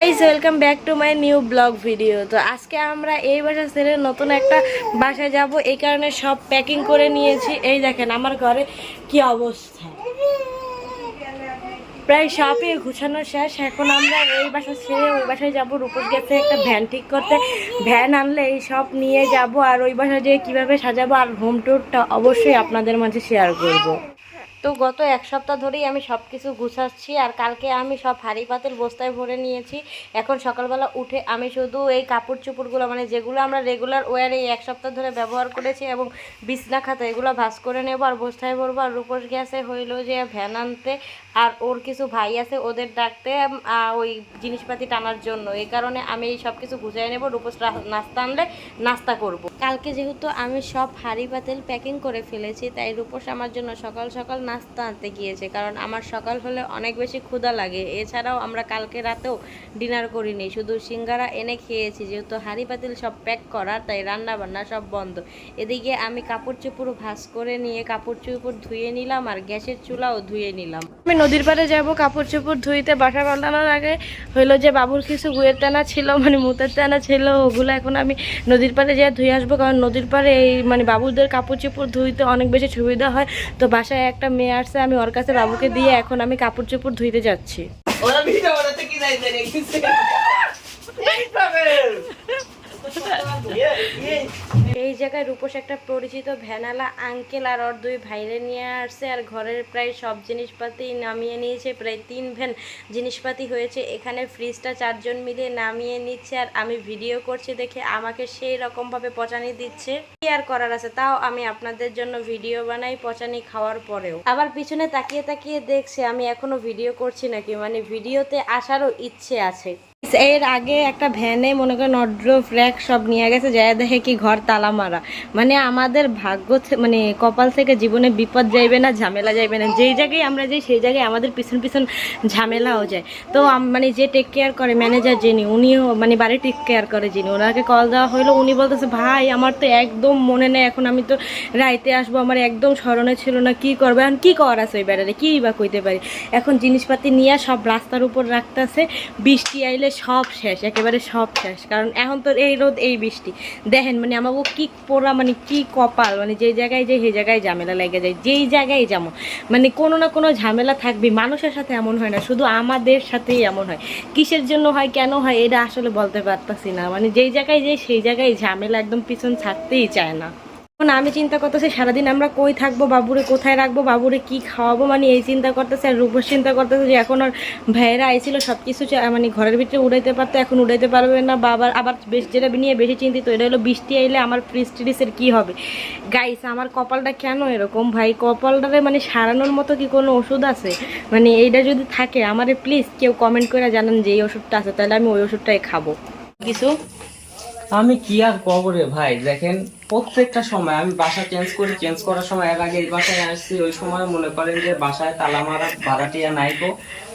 Guys welcome back to my new blog video তো আজকে আমরা এই বাসা ছেড়ে নতুন একটা বাসায় যাব। এই কারণে সব প্যাকিং করে নিয়েছি। এই দেখেন, আমার ঘরে কি অবস্থা। প্রায় সবই গুছানো শেষ। এখন আমরা এই বাসা ছেড়ে ওই বাসায় যাব। রূপস গেছে একটা ভ্যান ঠিক করতে। ভ্যান আনলে এই সব নিয়ে যাব। আর ওই বাসায় যেয়ে কীভাবে সাজাবো আর হোম ট্যুরটা অবশ্যই আপনাদের মাঝে শেয়ার করব। তো গত এক সপ্তাহ ধরেই আমি সব কিছু গুছাচ্ছি আর কালকে আমি সব হাঁড়ি পাতের বস্তায় ভরে নিয়েছি। এখন সকালবেলা উঠে আমি শুধু এই কাপড় চুপড়গুলো মানে যেগুলো আমরা রেগুলার ওয়ারে এই এক সপ্তাহ ধরে ব্যবহার করেছি এবং বিছনা খাতা এগুলো ভাস করে নেব আর বস্তায় ভরবো। আর রূপস গ্যাসে হইল যে ভ্যান আনতে আর ওর কিছু ভাই আছে, ওদের ডাকতে ওই জিনিসপাতি টানার জন্য। এই কারণে আমি সব কিছু গুছিয়ে নেব রূপস নাস্তা আনলে নাস্তা করব। কালকে যেহেতু আমি সব হাঁড়ি পাতিল প্যাকিং করে ফেলেছি, তাই রূপস আমার জন্য সকাল সকাল নাস্তা আনতে গিয়েছে, কারণ আমার সকাল হলে অনেক বেশি ক্ষুধা লাগে। এছাড়াও আমরা কালকে রাতেও ডিনার করিনি, শুধু সিঙ্গারা এনে খেয়েছি, যেহেতু হাঁড়ি পাতিল সব প্যাক করা, তাই রান্না বান্না সব বন্ধ। এদিকে আমি কাপড় চোপড় ভাস করে নিয়ে, কাপড় চোপড় ধুয়ে নিলাম আর গ্যাসের চুলাও ধুয়ে নিলাম। আমি নদীর পাড়ে যাব কাপড় চোপড় ধুইতে বাসা পাল্টানোর আগে হইল যে বাবুর কিছু গুয়ের টানা ছিল মানে মুতের টানা ছিল ওগুলো এখন আমি নদীর পাড়ে যেয়ে ধুয়ে আসব কারণ নদীর পাড়ে এই মানে বাবুদের কাপড় চোপড় ধুইতে অনেক বেশি সুবিধা হয়। তো বাসায় একটা মেয়ে আসছে আমি ওর কাছে বাবুকে দিয়ে এখন আমি কাপড় চোপড় ধুইতে যাচ্ছি। এই জায়গায় রূপস একটা পরিচিত ভ্যানালা আঙ্কেল আর ওর দুই ভাইরে নিয়ে আসছে আর ঘরের প্রায় সব জিনিসপাতি নামিয়ে নিয়েছে, প্রায় তিন ভ্যান জিনিসপাতি হয়েছে। এখানে ফ্রিজটা চারজন মিলে নামিয়ে নিচ্ছে আর আমি ভিডিও করছি দেখে আমাকে সেই রকমভাবে পচানি দিচ্ছে। কি আর করার আছে? তাও আমি আপনাদের জন্য ভিডিও বানাই পচানি খাওয়ার পরেও। আবার পিছনে তাকিয়ে তাকিয়ে দেখছে, আমি এখনও ভিডিও করছি নাকি? মানে ভিডিওতে আসারও ইচ্ছে আছে। এর আগে একটা ভ্যানে মনে করেন অড্র ফ্ল্যাগ সব নিয়ে গেছে যায় দেখে কি ঘর তালা মারা। মানে আমাদের ভাগ্য মানে কপাল থেকে জীবনে বিপদ যাইবে না, ঝামেলা যাইবে না। যেই জায়গায় আমরা যাই, সেই জায়গায় আমাদের পিছন পিছন ঝামেলাও যায়। তো মানে যে টেক কেয়ার করে ম্যানেজার যিনি, উনিও মানে বাড়ি টেক কেয়ার করে যিনি। ওনাকে কল দেওয়া হলো উনি বলতেছে, ভাই, আমার তো একদম মনে নেই, এখন আমি তো রাইতে আসব, আমার একদম স্মরণে ছিল না, কি করব? এখন কী করার আছে ওই বেড়ারে? কী বা কইতে পারি? এখন জিনিসপাতি নিয়ে সব রাস্তার উপর রাখতেছে, বৃষ্টি আইলে সব শেষ, একেবারে সব শেষ। কারণ এখন তো এই রোদ, এই বৃষ্টি। দেখেন মানে আমাকে কি পোড়া মানে কি কপাল মানে যেই জায়গায় যাই, সেই জায়গায় ঝামেলা লেগে যায়। যেই জায়গায় যেমন মানে কোনো না কোনো ঝামেলা থাকবে, মানুষের সাথে এমন হয় না, শুধু আমাদের সাথেই এমন হয়। কিসের জন্য হয়, কেন হয়, এটা আসলে বলতে পারতাছি না। মানে যেই জায়গায় যাই, সেই জায়গায় ঝামেলা একদম পিছন ছাড়তেই চায় না। এখন আমি চিন্তা করতেছি, সারাদিন আমরা কই থাকব, বাবুরে কোথায় রাখব, বাবুরে কি খাওয়াবো? মানে এই চিন্তা করতেছে আর রূপস চিন্তা করতেছে যে এখন ওর ভাইয়েরা আইছিল সব কিছু মানে ঘরের ভিতরে উড়াইতে পারতো, এখন উড়াইতে পারবে না বাবার আবার বেশ যেটা নিয়ে বেশি চিন্তিত, এটা হলো বৃষ্টি আইলে আমার ফ্রিজ ট্রিজের কী হবে? গাইস আমার কপালটা কেন এরকম? ভাই, কপালটারে মানে সারানোর মতো কি কোনো ওষুধ আছে? মানে এইটা যদি থাকে, আমারে প্লিজ কেউ কমেন্ট করে জানান যে এই ওষুধটা আছে, তাহলে আমি ওই ওষুধটাই খাব। কিছু? আমি কি আর কব রে ভাই? দেখেন, প্রত্যেকটা সময় আমি বাসা চেঞ্জ করি চেঞ্জ করার সময় এর আগে এই বাসায় আসছি, ওই সময় মনে করেন যে বাসায় তালা মারা, ভাড়াটিয়া নাইকো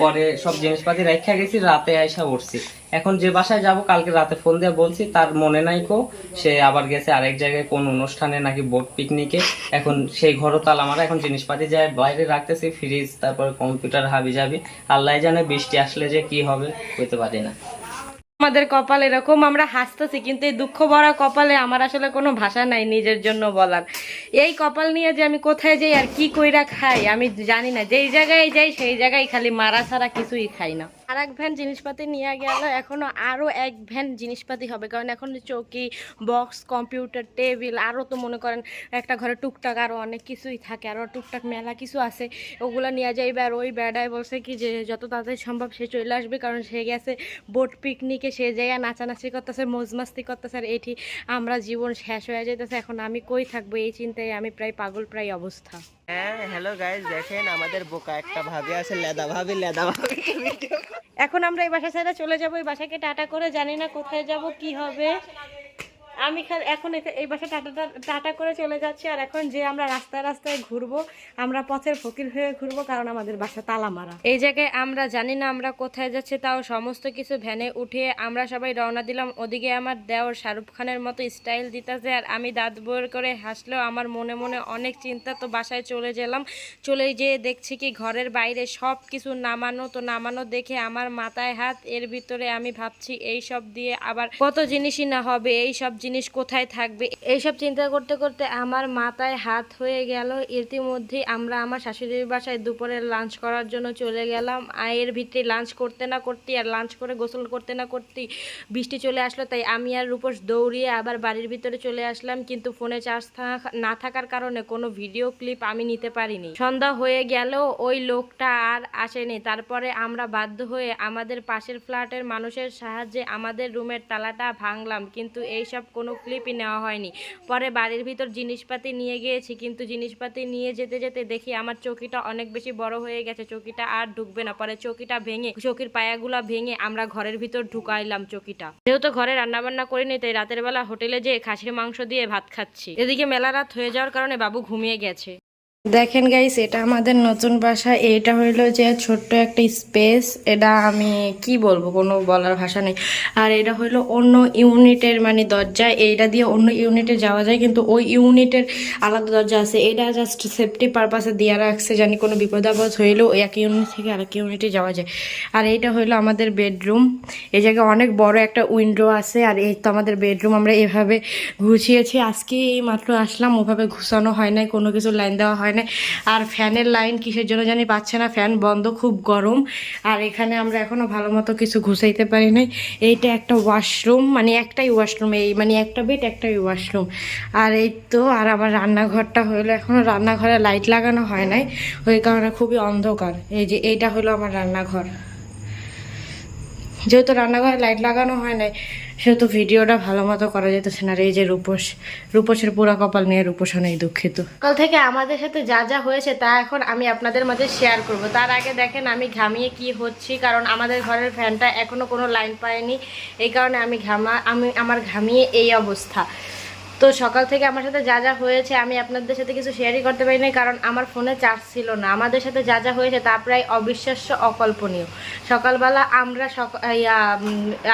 পরে সব জিনিসপাতি রেখা গেছি, রাতে আইসা উঠছি এখন যে বাসায় যাব, কালকে রাতে ফোন দিয়ে বলছি, তার মনে নাইকো সে আবার গেছে আরেক জায়গায়, কোন অনুষ্ঠানে নাকি বোট পিকনিকে এখন সেই ঘরও তালা মারা, এখন জিনিসপাতি যায়, বাইরে রাখতেছি ফ্রিজ তারপরে কম্পিউটার হাবি যাবি আল্লাহ জানে বৃষ্টি আসলে যে কি হবে বলতে পারি না। আমাদের কপাল এরকম আমরা হাসতেছি, কিন্তু এই দুঃখ ভরা কপালে আমার আসলে কোনো ভাষা নাই নিজের জন্য বলার। এই কপাল নিয়ে যে আমি কোথায় যাই আর কি কইরা খাই, আমি জানি না। যেই জায়গায় যাই, সেই জায়গায় খালি মারা ছাড়া কিছুই খাই না। আর এক ভ্যান জিনিসপাতি নিয়ে গেল। এখনও আরও এক ভ্যান জিনিসপাতি হবে। কারণ এখন চৌকি, বক্স, কম্পিউটার, টেবিল আরও তো মনে করেন একটা ঘরে টুকটাক আরও অনেক কিছুই থাকে। আরও টুকটাক মেলা কিছু আছে। ওগুলো নিয়ে যাইবে আর ওই বেড়ায় বলছে কি যে যত তাড়াতাড়ি সম্ভব সে চলে আসবে। কারণ সে গেছে বোট পিকনিকে সে জায়গায় নাচানাচি করতেছে, মজমাস্তি করতেছে। আর এটি আমরা জীবন শেষ হয়ে যাইতেছে। এখন আমি কই থাকব এই চিন্তায়? আমি প্রায় পাগল প্রায় অবস্থা। হ্যাঁ হ্যালো গাইস দেখেন আমাদের বোকা একটা ভাবি আছে, লেদা ভাবি লেদা ভাবি। এখন আমরা এই বাসা ছেড়ে চলে যাব, এই বাসাকে টাটা করে, জানি না কোথায় যাব, কি হবে। আমি এখন এখা- এই বাসা টাটা টাটা করে চলে যাচ্ছি, আর এখন যে আমরা রাস্তায় রাস্তায় ঘুরবো, আমরা পথের ফকির হয়ে ঘুরবো কারণ আমাদের বাসা তালা মারা এই জায়গায় আমরা জানি না আমরা কোথায় যাচ্ছি, তাও সমস্ত কিছু ভ্যানে উঠিয়ে আমরা সবাই রওনা দিলাম। ওদিকে আমার দেওর শাহরুখ খানের মতো স্টাইল দিতেছে, আর আমি দাঁত বইয়ের করে হাসলেও আমার মনে মনে অনেক চিন্তা, তো বাসায় চলে গেলাম। চলে যেয়ে দেখছি কি ঘরের বাইরে সব কিছু নামানো, তো নামানো দেখে আমার মাথায় হাত, এর ভিতরে আমি ভাবছি এই সব দিয়ে আবার কত জিনিসই না হবে, এই সব জিনিস কোথায় থাকবে? এইসব চিন্তা করতে করতে আমার মাথায় হাত হয়ে গেল। ইতিমধ্যে আমরা আমার শাশুড়ির বাসায় দুপুরে লাঞ্চ করার জন্য চলে গেলাম। আর এর ভিতরে লাঞ্চ করতে না করতে আর লাঞ্চ করে গোসল করতে না করতেই বৃষ্টি চলে আসলো, তাই আমি আর রূপস দৌড়িয়ে আবার বাড়ির ভিতরে চলে আসলাম। কিন্তু ফোনে চার্জ না থাকার কারণে কোনো ভিডিও ক্লিপ আমি নিতে পারিনি। সন্ধ্যা হয়ে গেলেও ওই লোকটা আর আসেনি। তারপরে আমরা বাধ্য হয়ে আমাদের পাশের ফ্ল্যাটের মানুষের সাহায্যে আমাদের রুমের তালাটা ভাঙলাম। কিন্তু এইসব কোনো ক্লিপই নেওয়া হয়নি। পরে বাড়ির ভিতর জিনিসপাতি নিয়ে গিয়েছি, কিন্তু জিনিসপাতি নিয়ে যেতে যেতে দেখি আমার চকিটা অনেক বেশি বড় হয়ে গেছে, চকিটা আর ঢুকবে না। পরে চকিটা ভেঙে, চকির পায়াগুলো ভেঙে আমরা ঘরের ভিতর ঢুকাইলাম চকিটা। যেহেতু ঘরে রান্নাবান্না করিনি, তাই রাতের বেলা হোটেলে যেয়ে খাসির মাংস দিয়ে ভাত খাচ্ছি। এদিকে মেলা রাত হয়ে যাওয়ার কারণে বাবু ঘুমিয়ে গেছে। দেখেন গাইস এটা আমাদের নতুন বাসা। এটা হইল যে ছোট্ট একটা স্পেস এটা আমি কি বলব, কোনো বলার ভাষা নেই। আর এটা হইল অন্য ইউনিটের মানে দরজা। এইটা দিয়ে অন্য ইউনিটে যাওয়া যায়, কিন্তু ওই ইউনিটের আলাদা দরজা আছে। এটা জাস্ট সেফটি পারপাসে দিয়ে রাখছে, জানি কোনো বিপদ আপদ হইলেও এক ইউনিট থেকে আরেক ইউনিটে যাওয়া যায়। আর এইটা হইল আমাদের বেডরুম এই জায়গায় অনেক বড় একটা উইন্ডো আছে, আর এই তো আমাদের বেডরুম আমরা এভাবে গুছিয়েছি। আজকে এই মাত্র আসলাম, ওভাবে ঘুষানো হয় নাই, কোনো কিছু লাইন দেওয়া হয় না আর ফ্যানের লাইন কিসের জন্য জানি পাচ্ছে না, ফ্যান বন্ধ, খুব গরম। আর এখানে আমরা এখনও ভালো মতো কিছু ঘুষাইতে পারি নাই। এইটা একটা ওয়াশরুম মানে একটাই ওয়াশরুম, এই মানে একটা বেড, একটাই ওয়াশরুম। আর এই তো, আর আমার রান্নাঘরটা হইল এখনও রান্নাঘরে লাইট লাগানো হয় নাই। ওই কারণে খুবই অন্ধকার। এই যে, এইটা হলো আমার রান্নাঘর। যেহেতু রান্নাঘরে লাইট লাগানো হয় নাই, সেহেতু ভিডিওটা ভালো মতো করা যেতেছে না এই যে রূপস, রূপসের পুরা কপাল নিয়ে রূপস অনেক দুঃখিত। কাল থেকে আমাদের সাথে যা যা হয়েছে তা এখন আমি আপনাদের মাঝে শেয়ার করব। তার আগে দেখেন আমি ঘামিয়ে কি হচ্ছি, কারণ আমাদের ঘরের ফ্যানটা এখনও কোনো লাইন পায়নি। এই কারণে আমি ঘামা, আমি, আমার ঘামিয়ে এই অবস্থা। তো সকাল থেকে আমার সাথে যা যা হয়েছে, আমি আপনাদের সাথে কিছু শেয়ারই করতে পারি না কারণ আমার ফোনে চার্জ ছিল না। আমাদের সাথে যা যা হয়েছে, তা প্রায় অবিশ্বাস্য অকল্পনীয়। সকালবেলা আমরা সক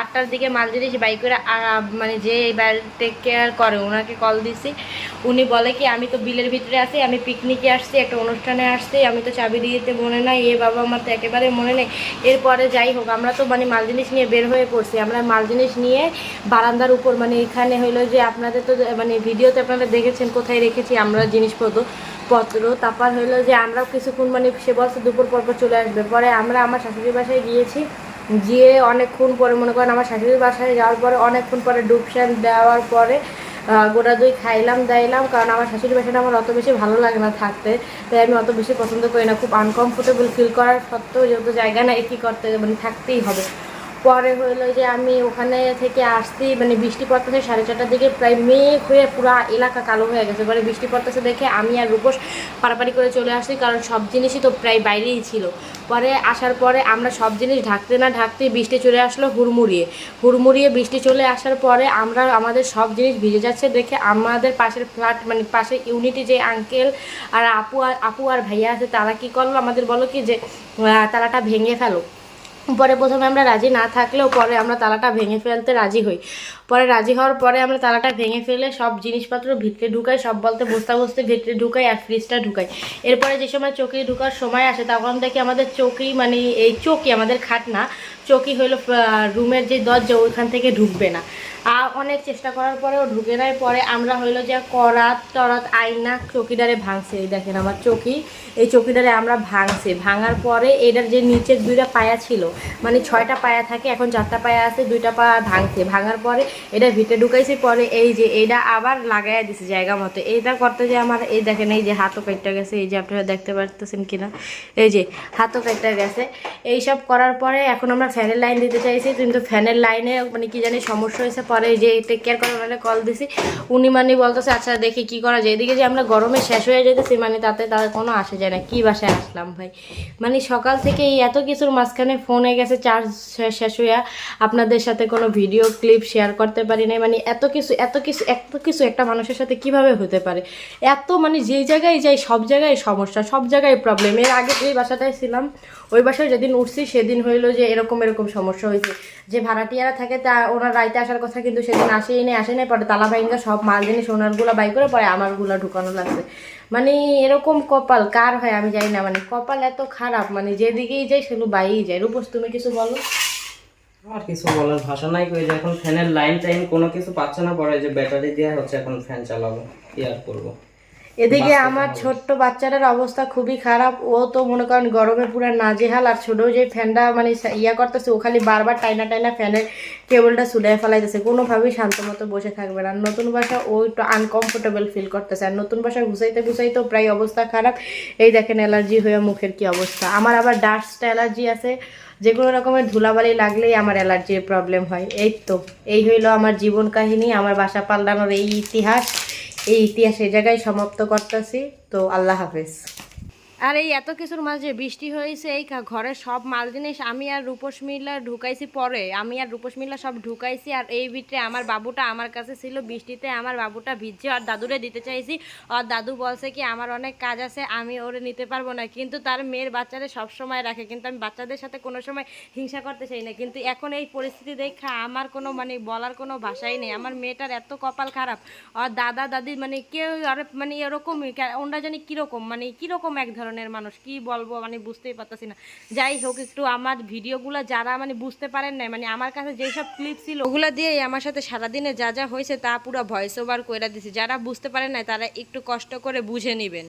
আটটার দিকে মাল জিনিস বাইক করে মানে যে এবার টেক কেয়ার করে, ওনাকে কল দিছি। উনি বলে কি, আমি তো বিলের ভিতরে আসি আমি পিকনিকে আসছি, একটা অনুষ্ঠানে আসছি, আমি তো চাবি দিতে মনে নাই, এ বাবা আমার তো একেবারে মনে নেই। এরপরে যাই হোক, আমরা তো মানে মাল জিনিস নিয়ে বের হয়ে পড়ছি। আমরা মাল জিনিস নিয়ে বারান্দার উপর মানে এখানে হইল যে আপনাদের তো মানে ভিডিওতে আপনারা দেখেছেন, কোথায় রেখেছি আমরা জিনিসপত্র, পত্র। তারপর হইল যে আমরাও কিছুক্ষণ মানে সে বলছে দুপুর পর চলে আসবে। পরে আমরা আমার শাশুড়ির বাসায় গিয়েছি। গিয়ে অনেকক্ষণ পরে মনে করেন আমার শাশুড়ির বাসায় যাওয়ার পরে অনেকক্ষণ পরে ডুবসান দেওয়ার পরে গোড়া দই খাইলাম, দাইলাম। কারণ আমার শাশুড়ি বাসাটা আমার অত বেশি ভালো লাগে না থাকতে। তাই আমি অত বেশি পছন্দ করি না। খুব আনকমফোর্টেবল ফিল করার সত্ত্বেও যেহেতু জায়গা না একই করতে মানে থাকতেই হবে। পরে হলো যে আমি ওখানে থেকে আসছি মানে বৃষ্টি পড়তেছে সাড়ে চারটার দিকে, প্রায় মেঘ হয়ে পুরা এলাকা কালো হয়ে গেছে। পরে বৃষ্টি পড়তেছে দেখে আমি আর রূপস পাড়াপাড়ি করে চলে আসছি, কারণ সব জিনিসই তো প্রায় বাইরেই ছিল। পরে আসার পরে আমরা সব জিনিস ঢাকতে না ঢাকতেই বৃষ্টি চলে আসলো হুড়মুড়িয়ে। হুড়মুড়িয়ে বৃষ্টি চলে আসার পরে আমরা আমাদের সব জিনিস ভিজে যাচ্ছে দেখে আমাদের পাশের ফ্ল্যাট মানে পাশের ইউনিটি যে আঙ্কেল আর আপু আর আপু আর ভাইয়া আছে, তারা কি করল আমাদের বলো কি যে তালাটা ভেঙে ফেলো। পরে প্রথমে আমরা রাজি না থাকলেও পরে আমরা তালাটা ভেঙে ফেলতে রাজি হই। পরে রাজি হওয়ার পরে আমরা তালাটা ভেঙে ফেলে সব জিনিসপত্র ভিতরে ঢুকাই, সব বলতে বস্তা বসতে ভিতরে ঢুকাই আর ফ্রিজটা ঢুকাই। এরপরে যে সময় চৌকি ঢুকার সময় আসে, তখন দেখি আমাদের চৌকি মানে এই চৌকি আমাদের খাট না চৌকি হলো রুমের যে দরজা, ওইখান থেকে ঢুকবে না। আর অনেক চেষ্টা করার পরেও ঢুকে নাই। পরে আমরা হইল যে করাত টরাত আইনা চৌকিদারে ভাঙছে। এই দেখেন আমার চৌকি। এই চৌকিদারে আমরা ভাঙছে। ভাঙার পরে এটার যে নিচের দুইটা পায়া ছিল মানে ছয়টা পায়া থাকে, এখন চারটা পায়া আছে, দুইটা পা ভাঙছে। ভাঙার পরে এটা ভিতরে ঢুকাইছে, পরে এই যে এইটা আবার লাগাইয়া দিছে জায়গা মতো। এইটা করতে যে আমার এই দেখেন, এই যে হাতও কেটে গেছে। এই যে আপনারা দেখতে পারতেছেন কিনা? এই যে হাতও কেটে গেছে। এইসব করার পরে এখন আমরা ফ্যানের লাইন দিতে চাইছি, কিন্তু ফ্যানের লাইনে মানে কি জানি সমস্যা হয়েছে, পরে যে টেক কেয়ার করে ওনারে কল দিছি। উনি মানে বলতেছে আচ্ছা দেখি কি করা যায়। এদিকে যে আমরা গরমে শেষ হয়ে যেতেছি মানে তাতে তাদের কোনো আসে যায় না। কি বাসায় আসলাম ভাই? মানে সকাল থেকে এই এত কিছুর মাঝখানে ফোনে গেছে চার্জ শেষ হইয়া আপনাদের সাথে কোনো ভিডিও ক্লিপ শেয়ার করতে পারি নাই। মানে এত কিছু এত কিছু এত কিছু একটা মানুষের সাথে কীভাবে হতে পারে? এত মানে যেই জায়গায় যাই, সব জায়গায় সমস্যা, সব জায়গায় প্রবলেম এর আগে যেই বাসাটায় ছিলাম, ওই বাসায় যেদিন উঠছি, সেদিন হইল যে এরকম এরকম সমস্যা হয়েছে। যে ভাড়াটিয়ারা থাকে, তা ওনার রাইতে আসার কথা কিন্তু সেদিন আসেই নেই আসে নাই। পরে তালা ভাইঙ্গা সব মাল জিনিস ওনারগুলো বাই করে পরে আমারগুলো ঢুকানো লাগছে। মানে এরকম কপাল, কার হয় আমি জানি না মানে কপাল এত খারাপ মানে যেদিকেই যাই সেগুলো বাইই যায়। রূপস, তুমি কিছু বলো? আমার কিছু বলার ভাষা নাই কই যে, এখন ফ্যানের লাইন টাইন কোনো কিছু পাচ্ছে না, পরে যে ব্যাটারি দিয়ে হচ্ছে এখন ফ্যান চালাবো আর করব? এদিকে আমার ছোট্ট বাচ্চাটার অবস্থা খুবই খারাপ। ও তো মনে করেন গরমে পুরো নাজেহাল আর ছোটো যে ফ্যানটা মানে ইয়া করতেছে ও খালি বারবার টাইনা টাইনা ফ্যানের কেবলটা সুলাই ফেলাইতেছে। কোনোভাবেই শান্ত মতো বসে থাকবে না। আর নতুন বাসা ও একটু আনকমফোর্টেবল ফিল করতেছে। আর নতুন বাসা ঘুষাইতে ঘুষাইতেও প্রায় অবস্থা খারাপ। এই দেখেন অ্যালার্জি হয়ে মুখের কি অবস্থা। আমার আবার ডাস্ট অ্যালার্জি আছে। যে কোনো রকমের ধুলাবালি লাগলেই আমার অ্যালার্জির প্রবলেম হয়। এই তো এই হইল আমার জীবন কাহিনী আমার বাসা পাল্টানোর এই ইতিহাস। এই ইতিহাস এই জায়গায় সমাপ্ত করতেছি। তো আল্লাহ হাফেজ। আর, এই এত কিছুর মাঝে বৃষ্টি হয়েছে, এই ঘরের সব মাল জিনিস আমি আর রূপস মিল্লা ঢুকাইছি পরে। আমি আর রূপস মিল্লা সব ঢুকাইছি আর এই ভিতরে আমার বাবুটা আমার কাছে ছিল। বৃষ্টিতে আমার বাবুটা ভিজছে আর দাদুরে দিতে চাইছি। আর দাদু বলছে কি, আমার অনেক কাজ আছে, আমি ওরে নিতে পারব না। কিন্তু তার মেয়ের বাচ্চাদের সব সময় রাখে। কিন্তু আমি বাচ্চাদের সাথে কোনো সময় হিংসা করতে চাই না। কিন্তু এখন এই পরিস্থিতি দেখা আমার কোনো মানে বলার কোনো ভাষাই নেই। আমার মেয়েটার এত কপাল খারাপ। আর দাদা, দাদি মানে কেউ আর মানে এরকমই কে- ওনরা জানি কীরকম মানে কীরকম এক ধরনের মানুষ, কি বলব মানে বুঝতেই পারতেছি না। যাই হোক, একটু আমার ভিডিওগুলো যারা মানে বুঝতে পারেন না মানে আমার কাছে যেসব ক্লিপ ছিল, ওগুলো দিয়েই আমার সাথে সারাদিনে যা যা হয়েছে তা পুরো ভয়েস ওভার করে দিছি। যারা বুঝতে পারেন না তারা একটু কষ্ট করে বুঝে নেবেন।